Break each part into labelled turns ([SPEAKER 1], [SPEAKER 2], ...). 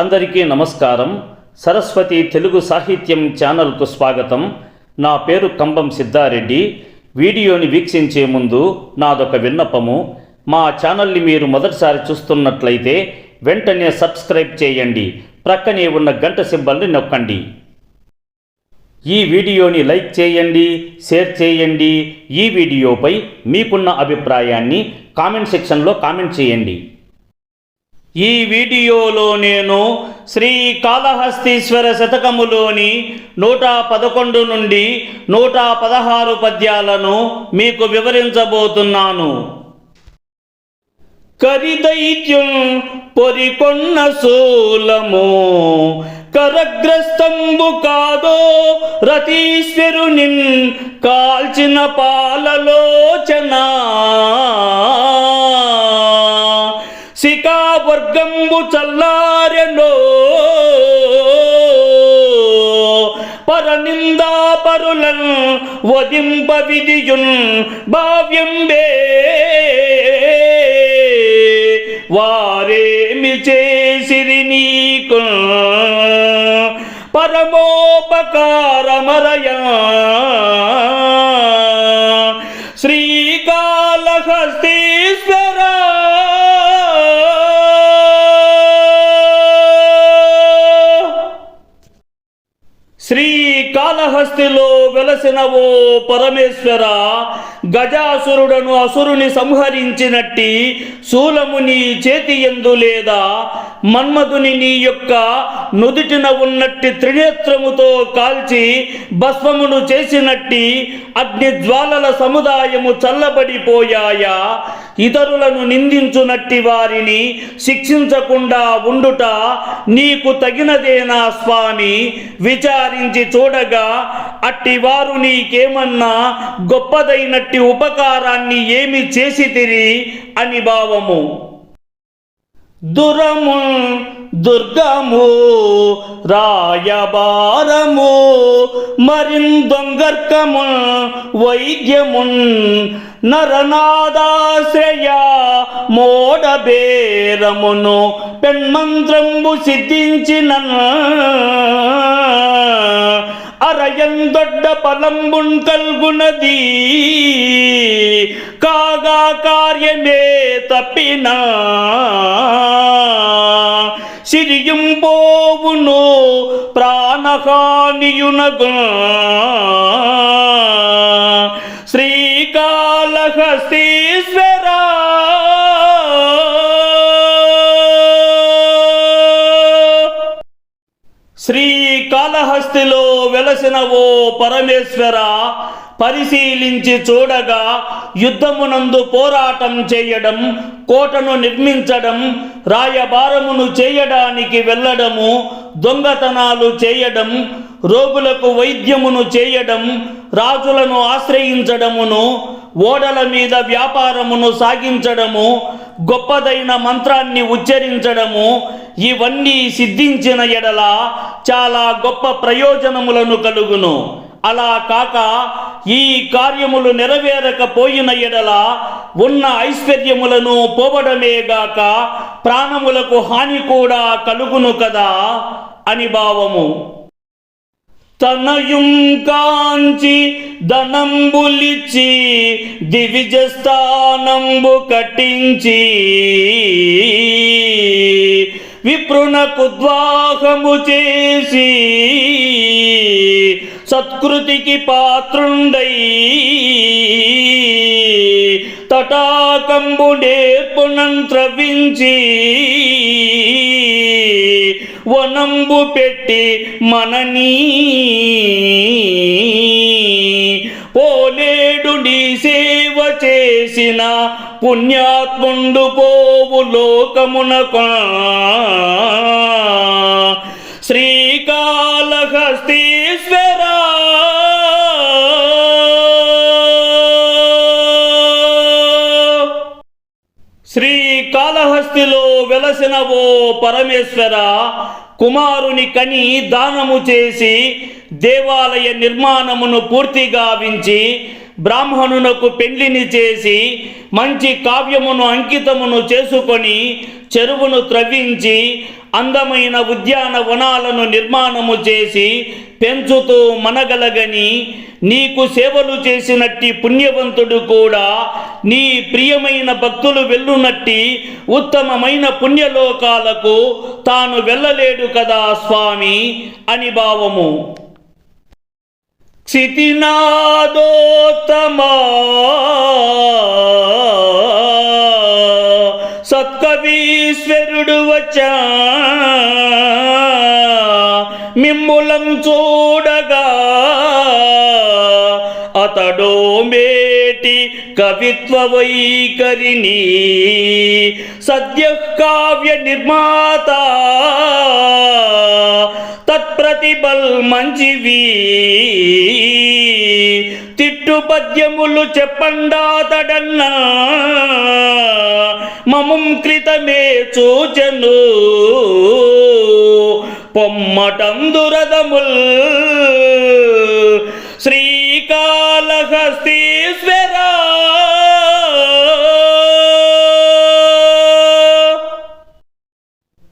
[SPEAKER 1] అందరికీ నమస్కారం. సరస్వతి తెలుగు సాహిత్యం ఛానల్కు స్వాగతం. నా పేరు కంబం సిద్ధారెడ్డి. వీడియోని వీక్షించే ముందు నాదొక విన్నపము. మా ఛానల్ని మీరు మొదటిసారి చూస్తున్నట్లయితే వెంటనే సబ్స్క్రైబ్ చేయండి. ప్రక్కనే ఉన్న గంట సింబల్ని నొక్కండి. ఈ వీడియోని లైక్ చేయండి షేర్ చేయండి. ఈ వీడియోపై మీకున్న అభిప్రాయాన్ని కామెంట్ సెక్షన్లో కామెంట్ చేయండి. ఈ వీడియోలో నేను శ్రీ కాళహస్తీశ్వర శతకములోని నూట పదకొండు నుండి నూట పదహారు పద్యాలను మీకు వివరించబోతున్నాను. కరిదైత్యం పొరికొన్న శూలము కరగ్రస్తంబు కాదో రతీశ్వరుని కాల్చిన పాలలోచన. శిఖా వర్గంబు చల్లారెనో. పరనిందాపరులన్ వదింప విధియున్ భావ్యంబే. వారేమి చేసిరి నీకు? పరమోపకారమరయ. శ్రీకాళహస్తి శ్రీకాళహస్తిలో వెలసిన ఓ పరమేశ్వర గజాసురుడను అసురుని సంహరించినట్టి శూలము నీ చేతి ఎందు లేదా మన్మధుని నీ యొక్క నుదుటిన ఉన్నట్టి త్రినేత్రముతో కాల్చి భస్మమును చేసినట్టి అగ్ని జ్వాలల సముదాయము చల్లబడిపోయాయా. ఇతరులను నిందించునట్టి వారిని శిక్షించకుండా ఉండుట నీకు తగినదేనా స్వామి? విచారించి చూడగా అట్టి వారు నీకేమన్నా గొప్పదైనట్టి ఉపకారాన్ని ఏమి చేసితిరి అని భావము. దురము దుర్గము రాయబారము మరిందొంగర్కము వైద్యమున్ నరనాదాశ్రయ మోడబేరమును పెన్మంత్రంబు సిద్ధించిన అరయందొడ్డ పలంబున్ కల్గునది కాగా కార్యమే తప్పినా సిరియం పోవును ప్రాణహానియునగా శ్రీకాళహస్తిలో వెలసిన ఓ పరమేశ్వర పరిశీలించి చూడగా యుద్ధమునందు పోరాటం చేయడం కోటను నిర్మించడం రాయబారమును చేయడానికి వెళ్ళడము దొంగతనాలు చేయడం రోగులకు వైద్యమును చేయడం రాజులను ఆశ్రయించడమును ఓడల మీద వ్యాపారమును సాగించడము గొప్పదైన మంత్రాన్ని ఉచ్చరించడము ఇవన్నీ సిద్ధించిన ఎడల చాలా గొప్ప ప్రయోజనములను కలుగును. అలా కాక ఈ కార్యములు నెరవేరకపోయిన ఎడల ఉన్న ఐశ్వర్యములను పోవడమేగాక ప్రాణములకు హాని కూడా కలుగును కదా అని భావము. తనయుం కాంచి ధనంబులిచ్చి దివిజ స్థానంబు కట్టించి విప్రునకు ద్వాహము చేసి సత్కృతికి పాత్రుండై తటాకంబు నేర్పునంత్రవించి వనంబు పెట్టి మననీ పోలేడు నీ సేవ చేసిన పుణ్యాత్ముండు పోవు లోకమునకు శ్రీకాళహస్తీశ్వరా. శ్రీకాళహస్తిలో వెలసిన ఓ పరమేశ్వర కుమారుని కని దానము చేసి దేవాలయ నిర్మాణమును పూర్తిగా వించి బ్రాహ్మణునకు పెండ్లిని చేసి మంచి కావ్యమును అంకితమును చేసుకొని చెరువును త్రవ్వించి అందమైన ఉద్యానవనాలను నిర్మాణము చేసి పెంచుతూ మనగలగని నీకు సేవలు చేసినట్టి పుణ్యవంతుడు కూడా నీ ప్రియమైన భక్తులు వెళ్ళునట్టి ఉత్తమమైన పుణ్యలోకాలకు తాను వెళ్ళలేడు కదా స్వామి అని భావము. క్షితినాదోత్తమా సత్కవీశ్వరుడు వచ్చా? మిమ్ములం చూ అతడో మేటి కవిత్వ వైఖరిని సద్య కావ్య నిర్మాత తత్ప్రతిబల్ మంచివి. తిట్టు పద్యములు చెప్పండాతడన్నా మమం క్రితమే చూచను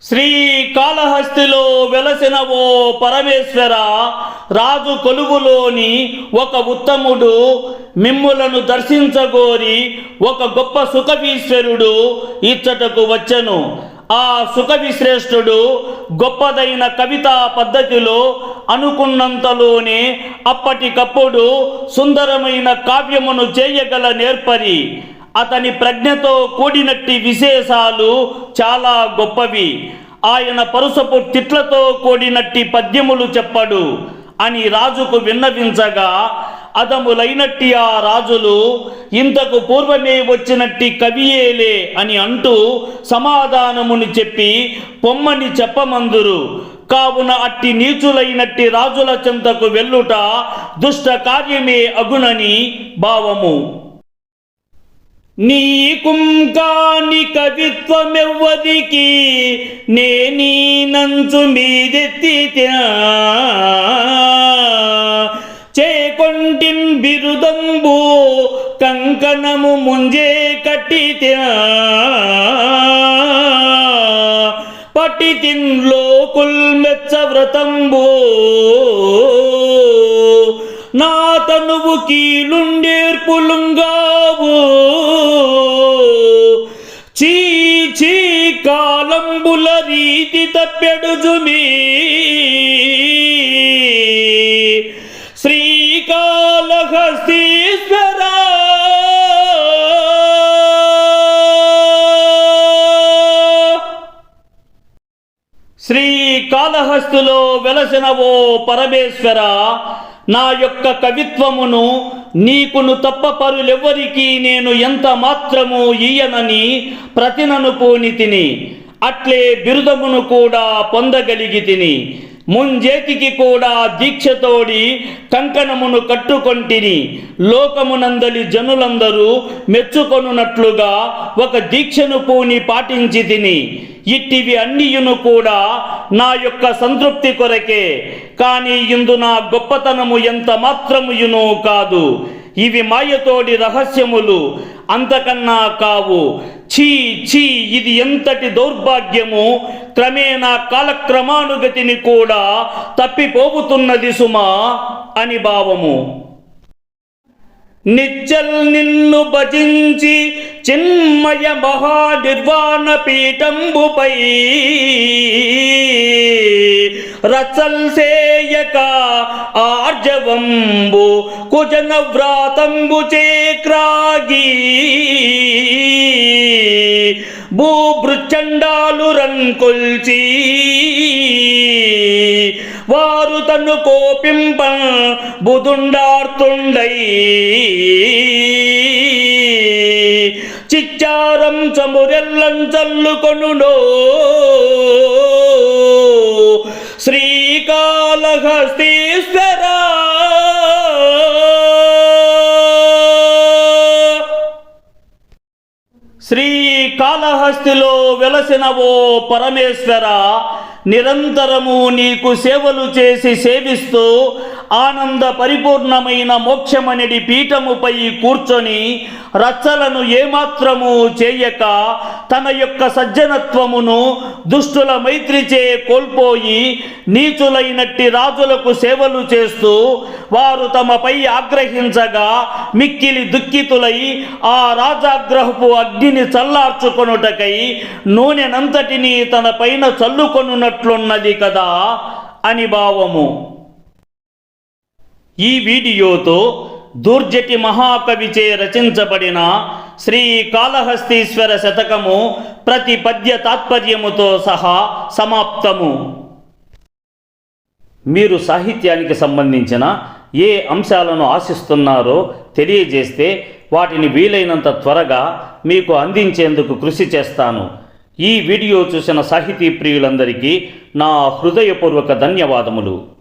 [SPEAKER 1] శ్రీ కాళహస్తిలో వెలసిన ఓ పరమేశ్వర రాజు కొలువులోని ఒక ఉత్తముడు మిమ్ములను దర్శించగోరి ఒక గొప్ప సుఖవీశ్వరుడు ఇచ్చటకు వచ్చెను. ఆ సుఖవిశ్రేష్ఠుడు గొప్పదైన కవితా పద్ధతిలో అనుకున్నంతలోనే అప్పటికప్పుడు సుందరమైన కావ్యమును చేయగల నేర్పరి. అతని ప్రజ్ఞతో కూడినట్టి విశేషాలు చాలా గొప్పవి. ఆయన పరుసపు తిట్లతో కూడినట్టి పద్యములు చెప్పడు. అని రాజుకు విన్నవించగా అదములైనట్టి ఆ రాజులు ఇంతకు పూర్వమే వచ్చినట్టి కవియేలే అని అంటూ సమాధానముని చెప్పి పొమ్మని చెప్పమందురు. కావున అట్టి నీచులైనట్టి రాజుల చెంతకు వెళ్ళుట దుష్ట కార్యమే అగునని భావము. నీకుంకాని కవిత్వమెవ్వదికి నేనీ నంచు మీదెత్తి చేకొంటిన్ బిరుదంబు కంకణము ముంజే కట్టి పటితిన్ లోకుల్ మెచ్చ వ్రతంబు. నా తనువు కీలుండేర్పులుంగావు. చీ చీ కాలంబుల రీతి తప్పెడుజుమీ శ్రీకాళహస్తిలో వెలసిన ఓ పరమేశ్వర నా యొక్క కవిత్వమును నీకును తప్ప పరులెవ్వరికీ నేను ఎంత మాత్రము ఇయ్యనని ప్రతినను పోని తిని అట్లే బిరుదమును కూడా పొందగలిగి తిని. ముంజేతికి కూడా దీక్షతోడి కంకణమును కట్టుకొంటిని. లోకమునందలి జనులందరూ మెచ్చుకొనున్నట్లుగా ఒక దీక్షను పూని పాటించి తిని ఇట్టివి అన్నియును కూడా నా యొక్క సంతృప్తి కొరకే. కానీ ఇందు నా గొప్పతనము ఎంత మాత్రముయును కాదు. ఇవి మాయతోడి రహస్యములు అంతకన్నా కావు. ఛీ ఛీ ఇది ఎంతటి దౌర్భాగ్యము? క్రమేణా కాలక్రమానుగతిని కూడా తప్పిపోబుతున్నది సుమా అని భావము. నిచ్చల్ నిన్ను భజించి చిన్మయ మహానిర్వాణ పీఠంబుపై రచల్సేయక ఆర్జవంబు కుజన వ్రాతంబు చేక్రాగి భూభృచండాలు రన్కొల్చి వారు తను కోపింప బుదుండార్తుండై చిచ్చారం చమురెల్లం చల్లుకొనుడో. శ్రీకాళహస్తీశ్వరా. శ్రీకాళహస్తిలో వెలసిన ఓ పరమేశ్వర నిరంతరము నీకు సేవలు చేసి సేవిస్తూ ఆనంద పరిపూర్ణమైన మోక్షమనేది పీఠముపై కూర్చొని రచ్చలను ఏమాత్రము చేయక తన యొక్క సజ్జనత్వమును దుష్టుల మైత్రిచే కోల్పోయి నీచులైనట్టి రాజులకు సేవలు చేస్తూ వారు తమపై ఆగ్రహించగా మిక్కిలి దుఃఖితులై ఆ రాజాగ్రహపు అగ్నిని చల్లార్చుకొనుటకై నూనెనంతటిని తన పైన చల్లుకొనున్నట్లున్నది కదా అని భావము. ఈ వీడియోతో దూర్జటి మహాకవిచే రచించబడిన శ్రీ కాళహస్తీశ్వర శతకము ప్రతి పద్య తాత్పర్యముతో సహా సమాప్తము. మీరు సాహిత్యానికి సంబంధించిన ఏ అంశాలను ఆశిస్తున్నారో తెలియజేస్తే వాటిని వీలైనంత త్వరగా మీకు అందించేందుకు కృషి చేస్తాను. ఈ వీడియో చూసిన సాహితీ ప్రియులందరికీ నా హృదయపూర్వక ధన్యవాదములు.